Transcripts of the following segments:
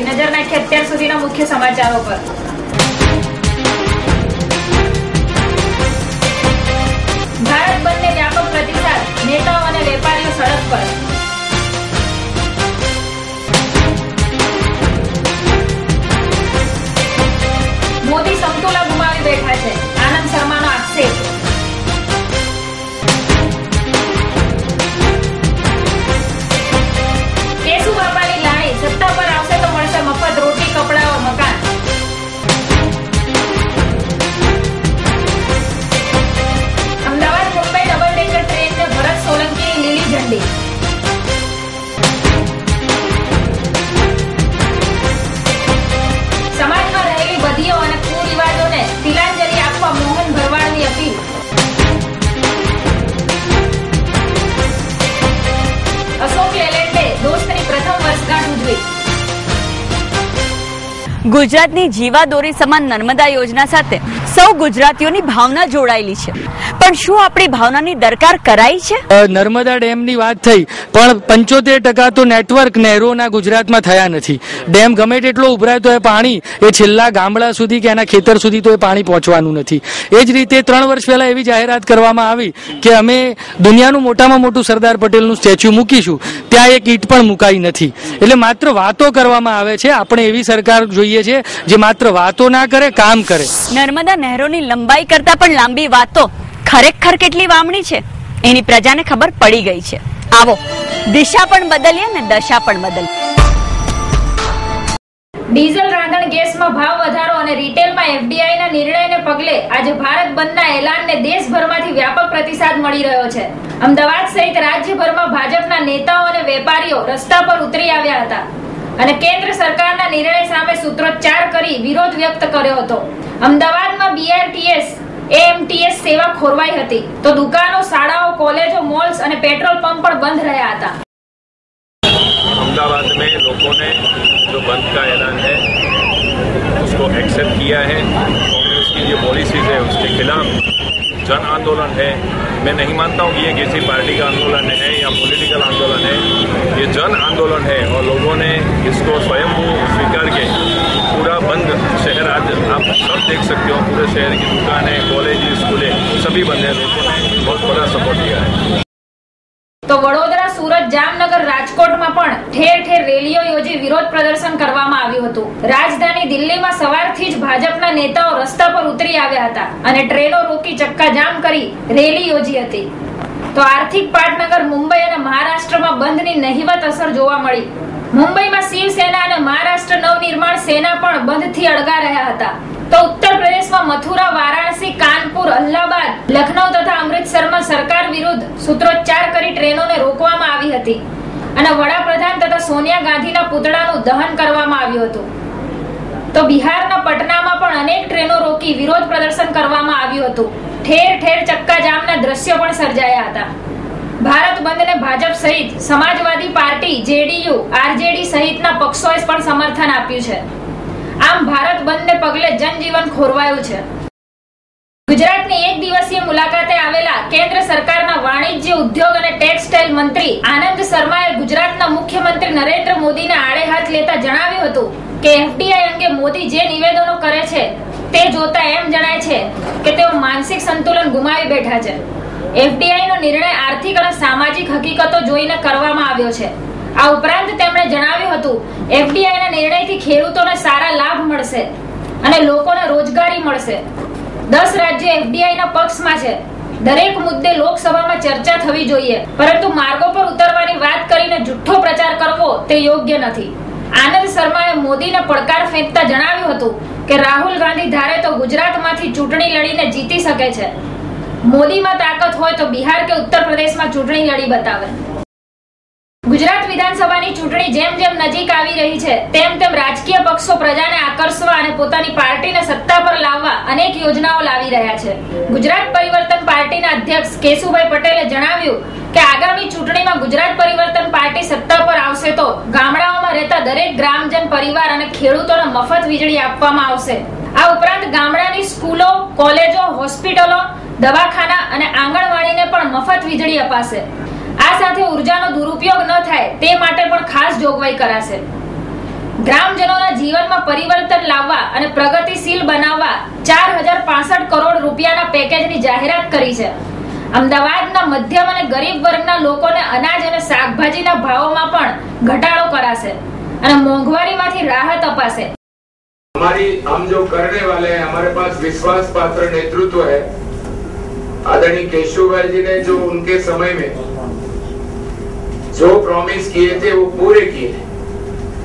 નજર નાખીએ અત્યાર સુધીના મુખ્ય સમાચારો પર. ભારત બંધને વ્યાપક પ્રતિસાદ, નેતાઓ અને વેપારીઓ સડક પર. ગુજરાતની જીવાદોરી સમાન નર્મદા યોજના સાથે સૌ ગુજરાતીઓની ભાવના જોડાયેલી છે. પણ શું આપણી ભાવનાની દરકાર કરાઈ છે? નર્મદા ડેમની વાત થઈ પણ પંચોતેર ટકા તો નેટવર્ક નહેરોના ગુજરાતમાં થયા નથી. ડેમ ગમે તેટલો ઉભરાય તો એ પાણી એ છેલ્લા ગામડા સુધી કે એના ખેતર સુધી તો એ પાણી પહોંચવાનું નથી. એ જ રીતે ત્રણ વર્ષ પહેલા એવી જાહેરાત કરવામાં આવી કે અમે દુનિયાનું મોટામાં મોટું સરદાર પટેલનું સ્ટેચ્યુ મૂકીશું. ત્યાં એક ઈટ પણ મુકાઈ નથી. એટલે માત્ર વાતો કરવામાં આવે છે આપણે એવી સરકાર જોઈએ છે જે માત્ર વાતો ના કરે કામ કરે. નર્મદા નહેરોની લંબાઈ કરતા પણ લાંબી વાતો ખરેખર કેટલી વામણી છે? એની પ્રજાને ખબર પડી ગઈ છે. આવો, દિશા પણ બદલીએ ને દશા પણ બદલીએ. ડીઝલ રાંધણ ગેસમાં ભાવ વધારો અને રિટેલમાં એફડીઆઈના નિર્ણયને પગલે આજે ભારત બંધના એલાનને દેશભરમાંથી વ્યાપક પ્રતિસાદ મળી રહ્યો છે. અમદાવાદ સહિત રાજ્યભરમાં ભાજપના નેતાઓ અને વેપારીઓ રસ્તા પર ઉતરી આવ્યા હતા. અને કેન્દ્ર સરકારના નિર્ણય સામે સૂત્રોચ્ચાર કરી વિરોધ વ્યક્ત કર્યો હતો. અમદાવાદમાં બીઆરટીએસ એએમટીએસ સેવા ખોરવાઈ હતી તો દુકાનો શાળાઓ કોલેજો મોલ્સ અને પેટ્રોલ પંપ પણ બંધ રહ્યા હતા अहमदाबाद में लोगों ने जो बंद का ऐलान है उसको एक्सेप्ट किया है कांग्रेस की जो पॉलिसीज है उसके खिलाफ जन आंदोलन है मैं नहीं मानता हूँ कि ये किसी पार्टी का आंदोलन है या पॉलिटिकल आंदोलन है ये जन आंदोलन है और लोगों ने इसको स्वयं स्वीकार के पूरा बंद शहर आज आप सब देख सकते हो पूरे शहर की दुकानें कॉलेज स्कूलें सभी बंद है लोगों ने बहुत बड़ा सपोर्ट किया है તો વડોદરા સુરત જામનગર રાજકોટમાં પણ ઠેર ઠેર રેલીઓ યોજી વિરોધ પ્રદર્શન કરવામાં આવ્યું હતું. રાજધાની દિલ્હીમાં સવારથી જ ભાજપના નેતાઓ રસ્તા પર ઉતરી આવ્યા હતા અને ટ્રેનો રોકી ચક્કાજામ કરી રેલી યોજી હતી. તો આર્થિક પાટનગર, મુંબઈ અને મહારાષ્ટ્રમાં બંધની નહિવત અસર જોવા મળી. મુંબઈમાં શિવસેના અને મહારાષ્ટ્ર નવનિર્માણ સેના પણ બંધથી અળગા રહ્યા હતા. તો ઉત્તર પ્રદેશમાં મથુરા, વારાણસી, કાનપુર, અલ્હાબાદ, લખનૌ તથા અમૃતસરમાં સરકાર વિરુદ્ધ સૂત્રોચ્ચાર કરી ટ્રેનોને રોકવામાં આવી હતી. અને વડાપ્રધાન તથા સોનિયા ગાંધીના પુતળાનું દહન કરવામાં આવ્યું હતું. તો બિહારના પટનામાં પણ અનેક ટ્રેનો રોકી વિરોધ પ્રદર્શન કરવામાં આવ્યું હતું. ઠેર ઠેર ચક્કાજામના દ્રશ્યો પણ સર્જાયા હતા. ભારત બંધને ભાજપ સહિત સમાજવાદી પાર્ટી, જેડીયુ, આરજેડી સહિતના પક્ષોએ પણ સમર્થન આપ્યું છે. આમ ભારત બંધને પગલે જનજીવન ખોરવાયું છે. ગુજરાતની એક દિવસીય મુલાકાતે આવેલા કેન્દ્ર સરકારના વાણિજ્ય ઉદ્યોગ અને ટેક્સટાઇલ મંત્રી આનંદ શર્માએ ગુજરાતના મુખ્યમંત્રી નરેન્દ્ર મોદીને આડે હાથ લેતા જણાવ્યું હતું કે એફડીઆઈ અંગે મોદી જે નિવેદનો કરે છે, તે જોતા એમ જણાય છે કે તેઓ માનસિક સંતુલન ગુમાવી બેઠા છે. એફડીઆઈ નો નિર્ણય આર્થિક અને સામાજિક હકીકતો જોઈને કરવામાં આવ્યો છે. આ ઉપરાંત તેમણે જણાવ્યું હતું એફડીઆઈ ના નિર્ણયથી ખેડૂતોને સારા લાભ મળશે અને લોકોને રોજગારી મળશે. દસ રાજ્યો એફડીઆઈ ના પક્ષમાં છે. દરેક મુદ્દે લોકસભામાં ચર્ચા થવી જોઈએ. પરંતુ માર્ગો પર ઉતરવાની વાત કરીને જુઠ્ઠો પ્રચાર કરવો તે યોગ્ય નથી. આનંદ શર્માએ મોદીને પડકાર ફેંકતા જણાવ્યું હતું કે રાહુલ ગાંધી ધારે તો ગુજરાતમાંથી ચૂંટણી લડીને જીતી શકે છે. મોદીમાં તાકાત હોય તો બિહાર કે ઉત્તર પ્રદેશમાં ચૂંટણી લડી બતાવે. ગુજરાત વિધાનસભાની ચૂંટણી જેમ જેમ નજીક આવી રહી છે, તેમ તેમ રાજકીય પક્ષો પ્રજાને આકર્ષવા અને પોતાની પાર્ટીને સત્તા પર લાવવા અનેક યોજનાઓ લાવી રહ્યા છે. ગુજરાત પરિવર્તન પાર્ટીના અધ્યક્ષ કેશુભાઈ પટેલે જણાવ્યું કે આગામી ચૂંટણીમાં ગુજરાત પરિવર્તન પાર્ટી સત્તા પર આવશે તો ગામડાઓમાં રહેતા દરેક ગ્રામજન પરિવાર અને ખેડૂતોને મફત વીજળી આપવામાં આવશે. આ ઉપરાંત ગામડાની સ્કૂલો, કોલેજો, હોસ્પિટલો, દવાખાના અને આંગણવાડીને પણ મફત વીજળી અપાશે. આ સાથે ઉર્જાનો દુરુપયોગ ન થાય તે માટે પણ ખાસ જોગવાઈ કરાશે ગ્રામજનોના જીવનમાં પરિવર્તન લાવવા અને પ્રગતિશીલ બનાવવા ચાર હજાર પાસઠ કરોડ રૂપિયાના પેકેજની જાહેરાત કરી છે અમદાવાદના મધ્યમ અને ગરીબ વર્ગના લોકોને અનાજ અને શાકભાજીના ભાવોમાં પણ ઘટાડો કરાશે અને મોંઘવારીમાંથી રાહત અપાશે हमारी हम जो करने वाले हैं हमारे पास विश्वास पात्र नेतृत्व है आदरणीय केशव भाई जी ने जो उनके समय में जो प्रॉमिस किए थे, वो पूरे किए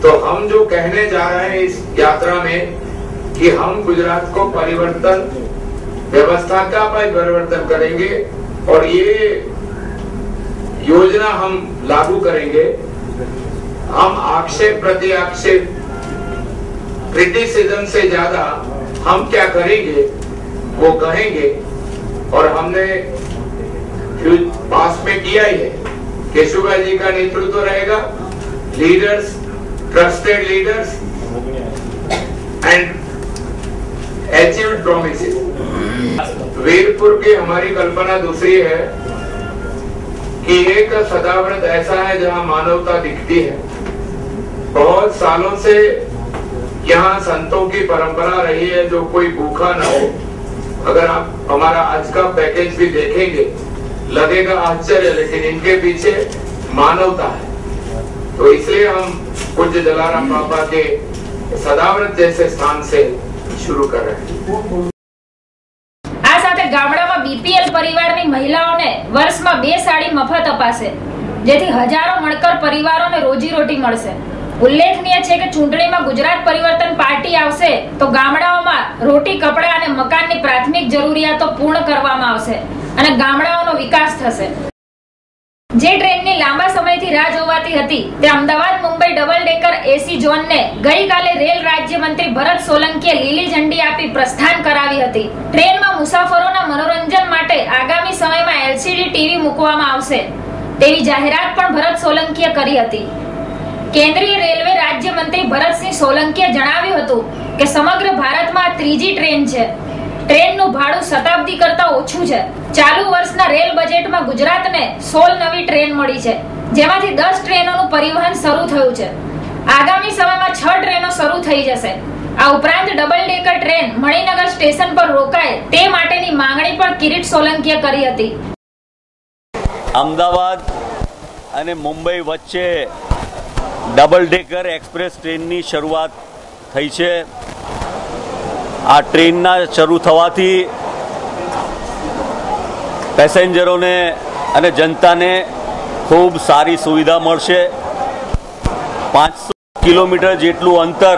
तो हम जो कहने जा रहे हैं इस यात्रा में कि हम गुजरात को परिवर्तन व्यवस्था का परिवर्तन करेंगे और ये योजना हम लागू करेंगे। हम आक्षेप प्रति आक्षेप क्रिटिसिज्म से ज़्यादा हम क्या करेंगे, वो कहेंगे। और हमने पास में किया ही है। केशुभा जी का नेतृत्व रहेगा। Leaders trusted leaders and achieved promise Virpur की हमारी कल्पना दूसरी है कि एक सदाव्रत ऐसा है जहाँ मानवता दिखती है। बहुत सालों से यहाँ संतों की परंपरा रही है जो कोई भूखा ना हो। अगर आप हमारा आज का पैकेज भी देखेंगे लगेगा आश्चर्य लेकिन इनके पीछे मानवता है तो इसलिए हम पूज्य जलाराम बाबा के सदाव्रत जैसे स्थान से शुरू कर रहे हैं આ સાથે ગામડામાં બીપીએલ પરિવારની મહિલાઓને વર્ષમાં બે સાડી મફત અપાશે જેથી હજારો મણકર પરિવારોને રોજીરોટી મળશે ઉલ્લેખનીય છે કે ચૂંટણીમાં ગુજરાત પરિવર્તન પાર્ટી આવશે તો ગામડાઓમાં રોટી, કપડા અને મકાનની પ્રાથમિક જરૂરિયાતો પૂર્ણ કરવામાં આવશે અને ગામડાઓનો વિકાસ થશે. જે ટ્રેનની લાંબા સમયથી રાહ જોવાતી હતી તે Ahmedabad, Mumbai double decker AC ઝોનને ગઈકાલે રેલ રાજ્યમંત્રી ભરત સોલંકીએ લીલી ઝંડી આપી પ્રસ્થાન કરાવી હતી. ટ્રેનમાં મુસાફરોના મનોરંજન માટે આગામી સમયમાં એલસીડી ટીવી મૂકવામાં આવશે તેવી જાહેરાત પણ ભરત સોલંકીએ કરી હતી. કેન્દ્રીય રેલવે રાજ્યમંત્રી ભરતસિંહ સોલંકીએ જણાવ્યું હતું કે સમગ્ર ભારતમાં ત્રીજી ટ્રેન છે. ટ્રેનનું ભાડું શતાબ્દી કરતા ઓછું છે. ચાલુ વર્ષના રેલ બજેટમાં ગુજરાતને સોળ નવી ટ્રેન મળી છે. જેમાંથી દસ ટ્રેનોનું પરિવહન શરૂ થયું છે. આગામી સમયમાં છ ટ્રેનો શરૂ થઈ જશે. આ ઉપરાંત double decker train Maninagar station પર રોકાય તે માટેની માંગણી પણ કિરીટ સોલંકીએ કરી હતી. અમદાવાદ અને મુંબઈ વચ્ચે ડબલ ડેકર એક્સપ્રેસ ટ્રેનની શરૂઆત થઈ છે. આ ટ્રેનના શરૂ થવાથી પેસેન્જરોને અને જનતાને ખૂબ સારી સુવિધા મળશે. પાંચસો કિલોમીટર જેટલું અંતર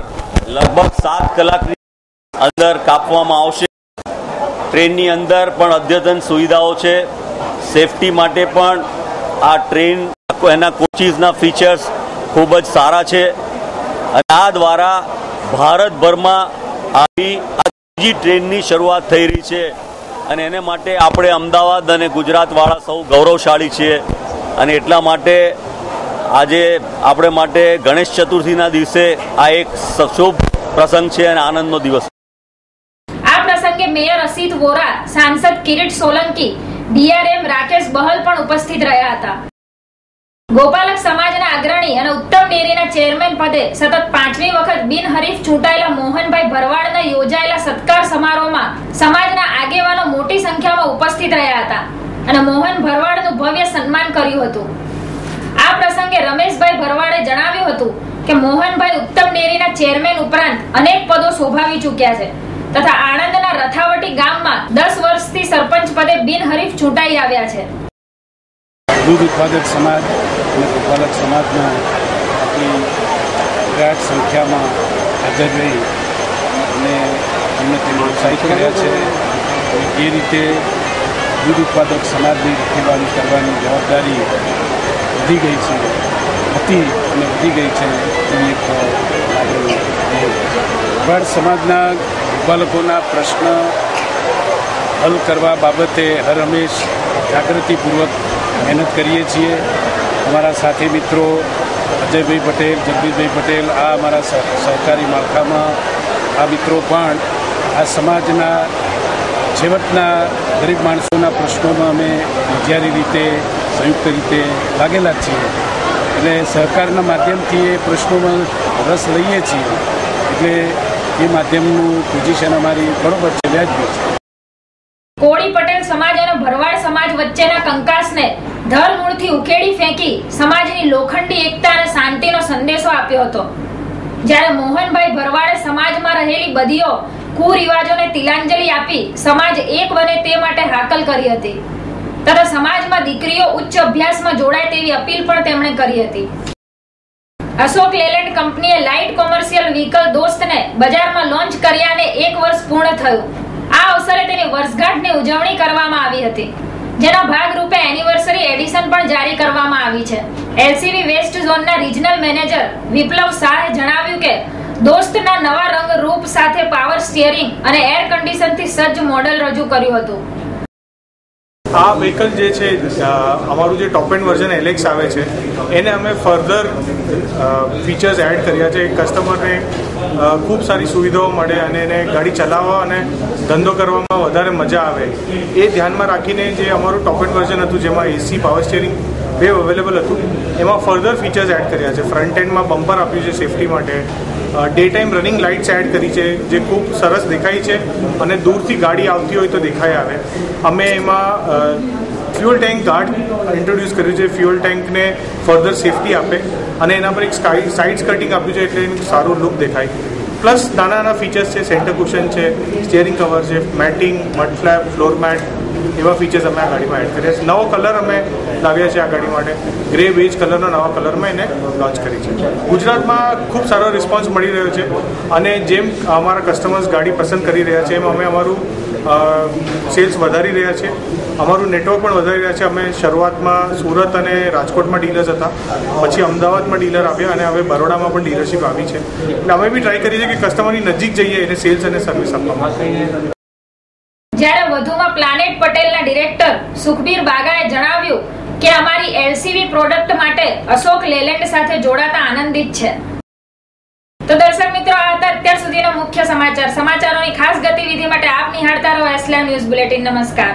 લગભગ સાત કલાકની અંદર કાપવામાં આવશે. ટ્રેનની અંદર પણ અદ્યતન સુવિધાઓ છે. સેફટી માટે પણ આ ટ્રેન એના કોચીસના ફીચર્સ ખૂબ જ સારા છે. અને આ દ્વારા ભારતભરમાં આવી આ ત્રીજી ટ્રેનની શરૂઆત થઈ રહી છે. અને એને માટે આપણે અમદાવાદ અને ગુજરાતવાળા સૌ ગૌરવશાળી છીએ. અને એટલા માટે આજે આપણે માટે ગણેશ ચતુર્થીના દિવસે આ એક શુભ પ્રસંગ છે અને આનંદનો દિવસ. આ પ્રસંગે મેયર અસિત વોરા, સાંસદ કિરીટ સોલંકી, ડીઆરએમ રાકેશ બહલ પણ ઉપસ્થિત રહ્યા હતા. ગોપાલક સમાજના અગ્રણી અને ઉત્તમ ડેરીના ચેરમેન પદે સતત પાંચમી વખત બિનહરીફ ચૂંટાયેલા મોહનભાઈ ભરવાડના યોજાયેલા સત્કાર સમારોહમાં સમાજના આગેવાનો મોટી સંખ્યામાં ઉપસ્થિત રહ્યા હતા અને મોહન ભરવાડનું ભવ્ય સન્માન કર્યું હતું. આ પ્રસંગે રમેશભાઈ ભરવાડે જણાવ્યું હતું કે મોહનભાઈ ઉત્તમ ડેરીના ચેરમેન ઉપરાંત અનેક પદો શોભાવી ચૂક્યા છે તથા આણંદના રથાવટી ગામમાં દસ વર્ષથી સરપંચ પદે બિનહરીફ ચૂંટાઈ આવ્યા છે. દૂધ ઉત્પાદક સમાજ અને ગોપાલક સમાજના આપણી વિરાટ સંખ્યામાં હાજર રહી અને અમને તેમને ઉત્સાહિત કર્યા છે એ રીતે દૂધ ઉત્પાદક સમાજની રખેવાળી કરવાની જવાબદારી વધી ગઈ છે, હતી અને વધી ગઈ છે એવી એક લાગણી. સમાજના બાળકોના પ્રશ્ન હલ કરવા બાબતે હર હંમેશ જાગૃતિપૂર્વક મહેનત કરીએ છીએ અમારા સાથી મિત્રો, અજયભાઈ પટેલ, જગદીશભાઈ પટેલ, આ અમારા સહકારી માળખામાં આ મિત્રો પણ આ સમાજના છેવટના ગરીબ માણસોના પ્રશ્નોમાં અમે વિચારી રીતે, સંયુક્ત રીતે લાગેલા છીએ. એટલે સહકારના માધ્યમથી એ પ્રશ્નોમાં રસ લઈએ છીએ. એટલે એ માધ્યમનું પોઝિશન અમારી બરોબર છે, વ્યાજબી છે. કોળી પટેલ સમાજ અને ભરવાડ સમાજ વચ્ચેના કંકાસને ધર મૂળથી ઉકેડી ફેંકી સમાજની લોખંડી, એકતા અને શાંતિનો સંદેશો આપ્યો હતો. જ્યારે મોહનભાઈ ભરવાડે સમાજમાં રહેલી બદીઓ કુરિવાજોને તિલાંજલિ આપી સમાજ એક બને તે માટે હાકલ કરી હતી. તથા સમાજમાં દીકરીઓ ઉચ્ચ અભ્યાસમાં જોડાય તેવી અપીલ પણ તેમણે કરી હતી. અશોક લેલેન્ડ કંપનીએ લાઇટ કોમર્શિયલ વ્હીકલ દોસ્તને બજારમાં લોન્ચ કર્યાને એક વર્ષ પૂર્ણ થયું. આ અવસરે તેની વર્ષગાંઠની ઉજવણી કરવામાં આવી હતી. જેના ભાગરૂપે એનિવર્સરી એડિશન પણ જારી કરવામાં આવી છે. એલસીબી વેસ્ટ ઝોનના રિજનલ મેનેજર વિપ્લવ શાહે જણાવ્યું કે, દોસ્તના નવા રંગ રૂપ સાથે પાવર સ્ટીયરિંગ અને એર કન્ડિશનથી સજ્જ મોડેલ રજૂ કર્યું હતું. આ વ્હીકલ જે છે અમારું જે ટોપ એન્ડ વર્ઝન એલેક્સ આવે છે, એને અમે ફર્ધર ફીચર્સ એડ કર્યા છે. કસ્ટમરને ખૂબ સારી સુવિધાઓ મળે અને એને ગાડી ચલાવવા અને ધંધો કરવામાં વધારે મજા આવે. એ ધ્યાનમાં રાખીને જે અમારું ટોપ એન્ડ વર્ઝન હતું, જેમાં એસી પાવર સ્ટેરિંગ બે અવેલેબલ હતું, એમાં ફર્ધર ફીચર્સ એડ કર્યા છે. ફ્રન્ટ એન્ડમાં બમ્પર આપ્યું છે સેફટી માટે. Day time running lights add કરી છે, જે ખૂબ સરસ દેખાય છે અને દૂરથી ગાડી આવતી હોય તો દેખાય આવે. અમે એમાં ફ્યુઅલ ટેન્ક ગાર્ડ ઇન્ટ્રોડ્યુસ કર્યું છે. ફ્યુઅલ ટેન્કને ફર્ધર સેફટી આપે અને એના પર એક સ્કાઈ સાઇડ્સ કટિંગ આપ્યું છે એટલે એનું સારું લુક દેખાય. પ્લસ નાના નાના ફીચર્સ છે સેન્ટર કુશન છે સ્ટિયરિંગ કવર છે મેટિંગ મટફ્લેપ ફ્લોર મેટ એવા ફીચર્સ અમે આ ગાડીમાં એડ કર્યા છે. નવો કલર અમે લાવ્યા છે આ ગાડી માટે. ગ્રે બેજ કલરનો નવા કલરમાં એને લોન્ચ કરી છે. ગુજરાતમાં ખૂબ સારો રિસ્પોન્સ મળી રહ્યો છે અને જેમ અમારા કસ્ટમર્સ ગાડી પસંદ કરી રહ્યા છે, એમ અમે અમારું સેલ્સ વધારી રહ્યા છે. અમારું નેટવર્ક પણ વધારી રહ્યા છે. અમે શરૂઆતમાં સુરત અને રાજકોટમાં ડીલર્સ હતા. પછી અમદાવાદમાં ડીલર આવ્યા અને હવે બરોડામાં પણ ડીલરશીપ આવી છે. એટલે અમે બી ટ્રાય કરીએ છીએ કે કસ્ટમરની નજીક જઈએ એને સેલ્સ અને સર્વિસ આપવામાં જ્યારે વધુમાં પ્લાનેટ પટેલના ડિરેક્ટર સુખબીર બાગાએ જણાવ્યું કે અમારી એલસીવી પ્રોડક્ટ માટે અશોક લેલેન્ડ સાથે જોડાતા આનંદિત છે. તો દર્શક મિત્રો, આ હતા અત્યાર સુધીના મુખ્ય સમાચાર. સમાચારોની ખાસ ગતિવિધિ માટે આપ નિહાળતા રહો એસલા ન્યૂઝ બુલેટિન નમસ્કાર.